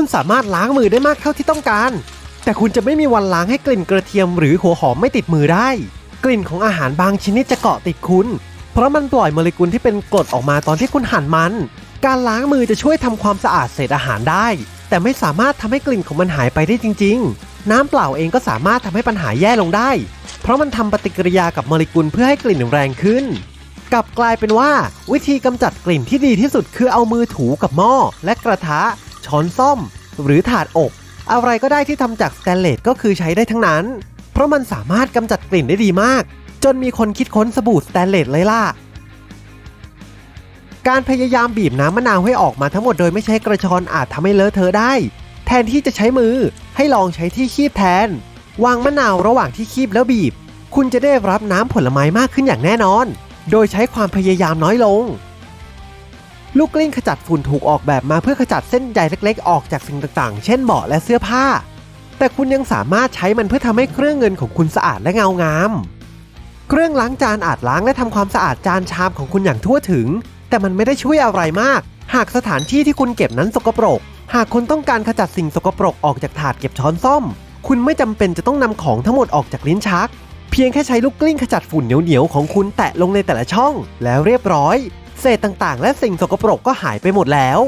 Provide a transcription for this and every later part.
คุณสามารถล้างมือได้มากเท่าที่ต้องการ แต่คุณจะไม่มีวันล้างให้กลิ่นกระเทียมหรือหัวหอมไม่ติดมือได้ กลิ่นของอาหารบางชนิดจะเกาะติดคุณ เพราะมันปล่อยโมเลกุลที่เป็นกรดออกมาตอนที่คุณหั่นมัน การล้างมือจะช่วยทำความสะอาดเศษอาหารได้ แต่ไม่สามารถทำให้กลิ่นของมันหายไปได้จริง ๆ น้ำเปล่าเองก็สามารถทำให้ปัญหาแย่ลงได้ เพราะมันทำปฏิกิริยากับโมเลกุลเพื่อให้กลิ่นแรงขึ้นกลับกลายเป็นว่า วิธีกำจัดกลิ่นที่ดีที่สุดคือเอามือถูกับหม้อและกระทะ ช้อนซ่อม หรือถาดอบ อะไรก็ได้ที่ทำจากสแตนเลสก็คือใช้ได้ทั้งนั้น เพราะมันสามารถกำจัดกลิ่นได้ดีมาก จนมีคนคิดค้นสบู่สแตนเลสเลยล่ะ การพยายามบีบน้ำมะนาวให้ออกมาทั้งหมดโดยไม่ใช้กระชอนอาจทำให้เลอะเทอะได้ แทนที่จะใช้มือให้ลองใช้ที่คีบแทน วางมะนาวระหว่างที่คีบแล้วบีบ คุณจะได้รับน้ำผลไม้มากขึ้นอย่างแน่นอน โดยใช้ความพยายามน้อยลง ลูกกลิ้งขจัดฝุ่นถูกออกแบบมาเพื่อขจัดเส้นใยเล็กๆ ออกจากสิ่งต่างๆ เช่นเบาะและเสื้อผ้า แต่คุณยังสามารถใช้มันเพื่อทำให้เครื่องเงินของคุณสะอาดและเงางาม เครื่องล้างจานอาจล้างและทำความสะอาดจานชามของคุณอย่างทั่วถึง แต่มันไม่ได้ช่วยอะไรมาก หากสถานที่ที่คุณเก็บนั้นสกปรก หากคุณต้องการขจัดสิ่งสกปรกออกจากถาดเก็บช้อนซ่อม คุณไม่จำเป็นจะต้องนำของทั้งหมดออกจากลิ้นชัก เพียงแค่ใช้ลูกกลิ้งขจัดฝุ่นเหนียวๆของคุณแตะลงในแต่ละช่อง แล้วเรียบร้อย เศษต่างๆ และสิ่งสกปรกก็หายไปหมดแล้ว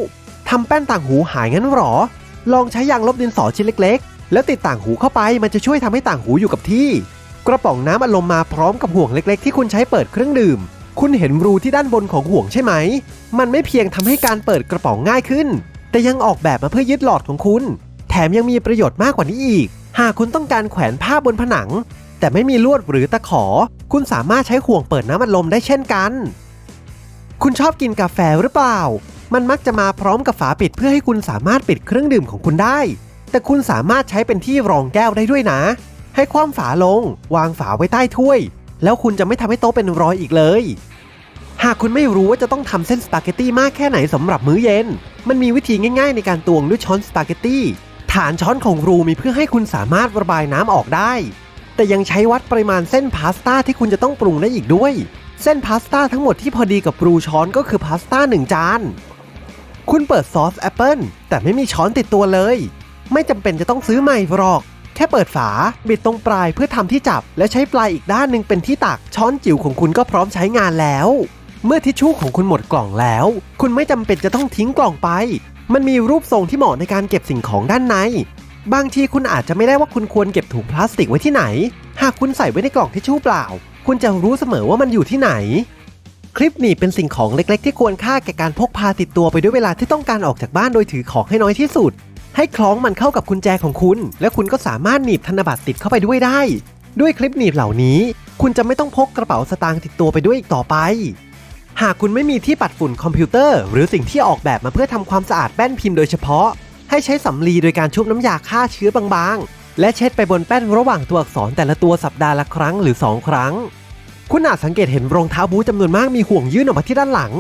ทำแป้นต่างหูหายงั้นหรอ ลองใช้ยางลบดินสอชิ้นเล็กๆ แล้วติดต่างหูเข้าไปมันจะช่วยทำให้ต่างหูอยู่กับที่ กระป๋องน้ำอารมมาพร้อมกับห่วงเล็กๆ ที่คุณใช้เปิดเครื่องดื่ม คุณเห็นรูที่ด้านบนของห่วงใช่ไหม มันไม่เพียงทำให้การเปิดกระป๋องง่ายขึ้น แต่ยังออกแบบมาเพื่อยึดหลอดของคุณ แถมยังมีประโยชน์มากกว่านี้อีก หากคุณต้องการแขวนผ้าบนผนัง แต่ไม่มีลวดหรือตะขอ คุณสามารถใช้ห่วงเปิดน้ำอัดลมได้เช่นกัน คุณชอบกินกาแฟหรือเปล่า มันมักจะมาพร้อมกับฝาปิดเพื่อให้คุณสามารถปิดเครื่องดื่มของคุณได้ แต่คุณสามารถใช้เป็นที่รองแก้วได้ด้วยนะ ให้คว่ำฝาลง วางฝาไว้ใต้ถ้วย แล้วคุณจะไม่ทำให้โต๊ะเป็นรอยอีกเลย หากคุณไม่รู้ว่าจะต้องทำเส้นสปาเกตตี้มากแค่ไหนสำหรับมื้อเย็น มันมีวิธีง่ายๆ ในการตวงด้วยช้อนสปาเกตตี้ฐานช้อนของรูมีเพื่อให้คุณสามารถระบายน้ำออกได้ แต่ยังใช้วัดปริมาณเส้นพาสต้าที่คุณจะต้องปรุงได้อีกด้วย เส้นพาสต้าทั้งหมดที่พอดีกับรูช้อนก็คือพาสต้าหนึ่งจาน คุณเปิดซอสแอปเปิลแต่ไม่มีช้อนติดตัวเลย ไม่จำเป็นจะต้องซื้อใหม่หรอก แค่เปิดฝา บิดตรงปลายเพื่อทำที่จับ และใช้ปลายอีกด้านหนึ่งเป็นที่ตัก ช้อนจิ๋วของคุณก็พร้อมใช้งานแล้ว เมื่อทิชชู่ของคุณหมดกล่องแล้ว คุณไม่จำเป็นจะต้องทิ้งกล่องไป มันมีรูปทรงที่เหมาะในการเก็บสิ่งของด้านใน บางทีคุณอาจจะไม่ได้ว่าคุณควรเก็บถุงพลาสติกไว้ที่ไหน หากคุณใส่ไว้ในกล่องทิชชู่เปล่า คุณจะรู้เสมอว่ามันอยู่ที่ไหน คลิปหนีบเป็นสิ่งของเล็กๆ ที่ควรค่าแก่การพกพาติดตัวไปด้วยเวลาที่ต้องการออกจากบ้านโดยถือของให้น้อยที่สุด ให้คล้องมันเข้ากับกุญแจของคุณ และคุณก็สามารถหนีบธนบัตรติดเข้าไปด้วยได้ ด้วยคลิปหนีบเหล่านี้ คุณจะไม่ต้องพกกระเป๋าสตางค์ติดตัวไปด้วยอีกต่อไป หากคุณไม่มีที่ปัดฝุ่นคอมพิวเตอร์ หรือสิ่งที่ออกแบบมาเพื่อทำความสะอาดแป้นพิมพ์โดยเฉพาะ ให้ใช้สำลีโดยการชุบน้ำยาฆ่าเชื้อบางๆ และเช็ดไปบนแป้นระหว่างตัวอักษรแต่ละตัวสัปดาห์ละครั้งหรือ 2 ครั้ง คุณอาจสังเกตเห็นรองเท้าบูทจำนวนมากมีห่วงยื่นออกมาที่ด้านหลัง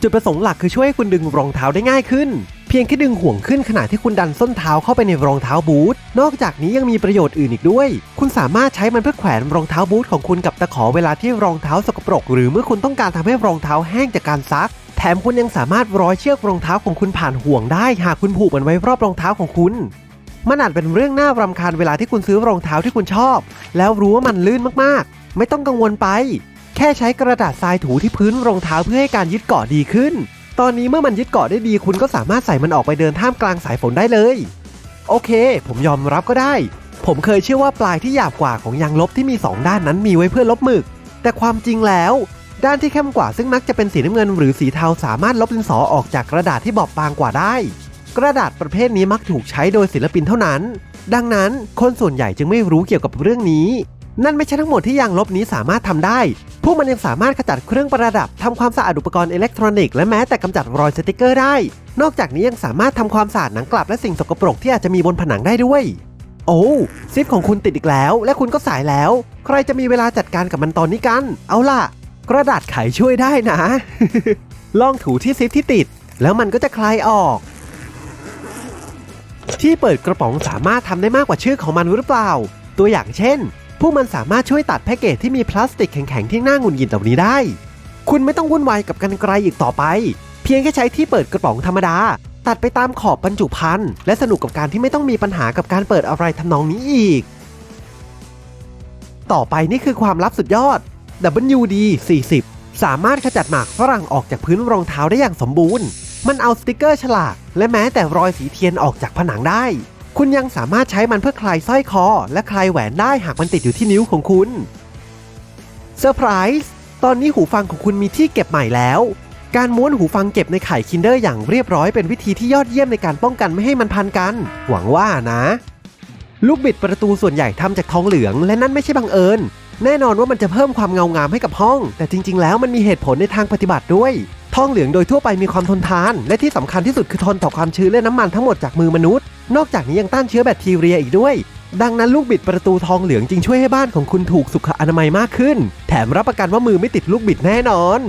จุดประสงค์หลักคือช่วยให้คุณดึงรองเท้าได้ง่ายขึ้น เพียงแค่ดึงห่วงขึ้นขณะที่คุณดันส้นเท้าเข้าไปในรองเท้าบูทนอกจากนี้ยังมีประโยชน์อื่นอีกด้วย คุณสามารถใช้มันเพื่อแขวนรองเท้าบูทของคุณกับตะขอเวลาที่รองเท้าสกปรก หรือเมื่อคุณต้องการทำให้รองเท้าแห้งจากการซักแถมคุณยังสามารถร้อยเชือกรองเท้าของคุณผ่านห่วงได้ หากคุณผูกมันไว้รอบรองเท้าของคุณ มันอาจเป็นเรื่องน่ารำคาญเวลาที่คุณซื้อรองเท้าที่คุณชอบ แล้วรู้ว่ามันลื่นมากๆ ไม่ต้องกังวลไป แค่ใช้กระดาษทรายถูที่พื้นรองเท้าเพื่อให้การยึดเกาะดีขึ้น ตอนนี้เมื่อมันยึดเกาะได้ดีคุณก็สามารถใส่มันออกไปเดินท่ามกลางสายฝนได้เลย โอเค ผมยอมรับก็ได้ ผมเคยเชื่อว่าปลายที่หยาบกว่าของยางลบที่มี 2 ด้านนั้นมีไว้เพื่อลบหมึก แต่ความจริงแล้ว ด้านที่เข้มกว่าซึ่งมักจะเป็นสีน้ำเงินหรือสีเทาสามารถลบดินสอออกจากกระดาษที่บอบบางกว่าได้ กระดาษประเภทนี้มักถูกใช้โดยศิลปินเท่านั้น ดังนั้นคนส่วนใหญ่จึงไม่รู้เกี่ยวกับเรื่องนี้ นั่นไม่ใช่ทั้งหมดที่ยางลบนี้สามารถทำได้ พวกมันยังสามารถขจัดเครื่องประดับทำความสะอาดอุปกรณ์อิเล็กทรอนิกส์และแม้แต่กำจัดรอยสติกเกอร์ได้ นอกจากนี้ยังสามารถทำความสะอาดหนังกลับและสิ่งสกปรกที่อาจจะมีบนผนังได้ด้วย โอ้ซิปของคุณติดอีกแล้ว และคุณก็สายแล้ว ใครจะมีเวลาจัดการกับมันตอนนี้กัน เอาล่ะ กระดาษไขช่วยได้นะ ลองถูที่ซิปที่ติด แล้วมันก็จะคลายออก ที่เปิดกระป๋องสามารถทำได้มากกว่าชื่อของมันหรือเปล่า ตัวอย่างเช่น พวกมันสามารถช่วยตัดแพ็กเกจที่มีพลาสติกแข็งๆที่น่าหงุดหงิดเหล่านี้ได้ คุณไม่ต้องวุ่นวายกับกันไกลอีกต่อไป เพียงแค่ใช้ที่เปิดกระป๋องธรรมดา ตัดไปตามขอบบรรจุภัณฑ์และสนุกกับการที่ไม่ต้องมีปัญหากับการเปิดอะไรทำนองนี้อีก ต่อไปนี่คือความลับสุดยอด WD 40สามารถขจัดหมากฝรั่งออกจากพื้นรองเท้าได้อย่างสมบูรณ์ มันเอาสติกเกอร์ฉลาก และแม้แต่รอยสีเทียนออกจากผนังได้ คุณยังสามารถใช้มันเพื่อคลายสร้อยคอ และคลายแหวนได้หากมันติดอยู่ที่นิ้วของคุณเซอร์ไพรส์ตอนนี้หูฟังของคุณมีที่เก็บใหม่แล้ว การม้วนหูฟังเก็บในไข่คินเดอร์อย่างเรียบร้อยเป็นวิธีที่ยอดเยี่ยมในการป้องกันไม่ให้มันพันกัน หวังว่านะ ลูกบิดประตูส่วนใหญ่ทำจากทองเหลือง และนั่นไม่ใช่บังเอิญ แน่นอนว่ามันจะเพิ่มความเงางามให้กับห้อง แต่จริง ๆ แล้วมันมีเหตุผลในทางปฏิบัติด้วย ทองเหลืองโดยทั่วไปมีความทนทาน และที่สำคัญที่สุดคือทนต่อความชื้นและน้ำมันทั้งหมดจากมือมนุษย์ นอกจากนี้ยังต้านเชื้อแบคทีเรียอีกด้วย ดังนั้นลูกบิดประตูทองเหลืองจึงช่วยให้บ้านของคุณถูกสุขอนามัยมากขึ้น แถมรับประกันว่ามือไม่ติดลูกบิดแน่นอน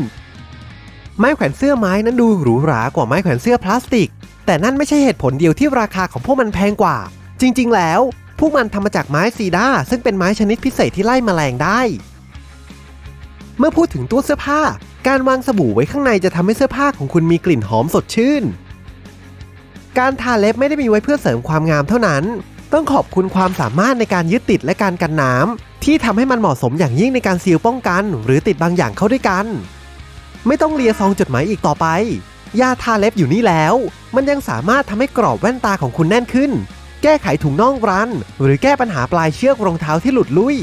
ไม้แขวนเสื้อไม้นั้นดูหรูหรากว่าไม้แขวนเสื้อพลาสติก แต่นั่นไม่ใช่เหตุผลเดียวที่ราคาของพวกมันแพงกว่า จริง ๆ แล้ว พวกมันทำมาจากไม้ซีดาซึ่งเป็นไม้ชนิดพิเศษที่ไล่แมลงได้ เมื่อพูดถึงตู้เสื้อผ้า การวางสบู่ไว้ข้างในจะทำให้เสื้อผ้าของคุณมีกลิ่นหอมสดชื่น การทาเล็บไม่ได้มีไว้เพื่อเสริมความงามเท่านั้น ต้องขอบคุณความสามารถในการยึดติดและการกันน้ำที่ทำให้มันเหมาะสมอย่างยิ่งในการซีลป้องกัน หรือติดบางอย่างเข้าด้วยกัน ไม่ต้องเลียซองจดหมายอีกต่อไป ยาทาเล็บอยู่นี่แล้ว มันยังสามารถทำให้กรอบแว่นตาของคุณแน่นขึ้น แก้ไขถุงน่องรัน หรือแก้ปัญหาปลายเชือกรองเท้าที่หลุดลุ่ย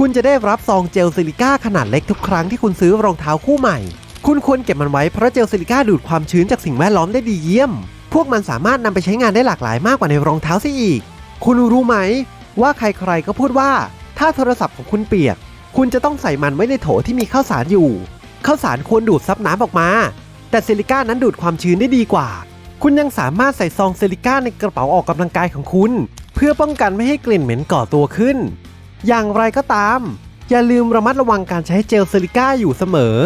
คุณจะได้รับซองเจลซิลิก้าขนาดเล็กทุกครั้งที่คุณซื้อรองเท้าคู่ใหม่ คุณควรเก็บมันไว้เพราะเจลซิลิก้าดูดความชื้นจากสิ่งแวดล้อมได้ดีเยี่ยม พวกมันสามารถนำไปใช้งานได้หลากหลายมากกว่าในรองเท้าซะอีก คุณรู้ไหม ว่าใครๆก็พูดว่า ถ้าโทรศัพท์ของคุณเปียก คุณจะต้องใส่มันไว้ในโถที่มีข้าวสารอยู่ข้าวสารควรดูดซับน้ำออกมา แต่ซิลิก้านั้นดูดความชื้นได้ดีกว่า คุณยังสามารถใส่ซองซิลิก้าในกระเป๋าออกกำลังกายของคุณ เพื่อป้องกันไม่ให้กลิ่นเหม็นก่อตัวขึ้น อย่างไรก็ตาม อย่าลืมระมัดระวังการใช้เจลซิลิก้าอยู่เสมอ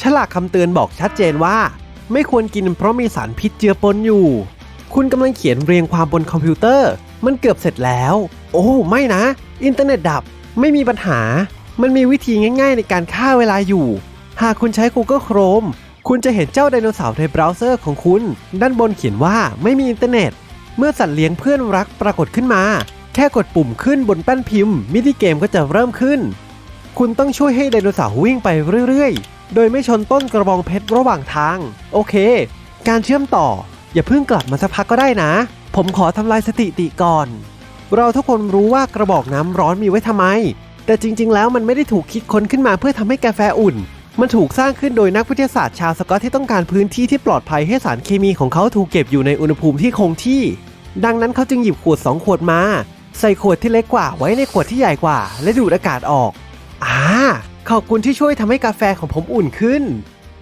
ฉลากคำเตือนบอกชัดเจนว่า ไม่ควรกินเพราะมีสารพิษเจือปนอยู่ คุณกำลังเขียนเรียงความบนคอมพิวเตอร์ มันเกือบเสร็จแล้ว โอ้ไม่นะ อินเทอร์เน็ตดับไม่มีปัญหา มันมีวิธีง่ายๆในการฆ่าเวลาอยู่ หากคุณใช้ Google Chrome คุณจะเห็นเจ้าไดโนเสาร์ในเบราว์เซอร์ของคุณ ด้านบนเขียนว่าไม่มีอินเทอร์เน็ต เมื่อสัตว์เลี้ยงเพื่อนรักปรากฏขึ้นมา แค่กดปุ่มขึ้นบนแป้นพิมพ์ มินิเกมก็จะเริ่มขึ้น คุณต้องช่วยให้ไดโนเสาร์วิ่งไปเรื่อยๆ โดยไม่ชนต้นกระบองเพชรระหว่างทาง โอเค การเชื่อมต่อ อย่าเพิ่งกลับมาสักพักก็ได้นะ ผมขอทำลายสถิติก่อน เราทุกคนรู้ว่ากระบอกน้ำร้อนมีไว้ทำไม แต่จริง ๆ แล้วมันไม่ได้ถูกคิดค้นขึ้นมาเพื่อทำให้กาแฟอุ่น มันถูกสร้างขึ้นโดยนักวิทยาศาสตร์ชาวสกอตที่ต้องการพื้นที่ที่ปลอดภัยให้สารเคมีของเขาถูกเก็บอยู่ในอุณหภูมิที่คงที่ ดังนั้นเขาจึงหยิบขวด 2 ขวดมา ใส่ขวดที่เล็กกว่าไว้ในขวดที่ใหญ่กว่า และดูดอากาศออก อ่า ขอบคุณที่ช่วยทำให้กาแฟของผมอุ่นขึ้น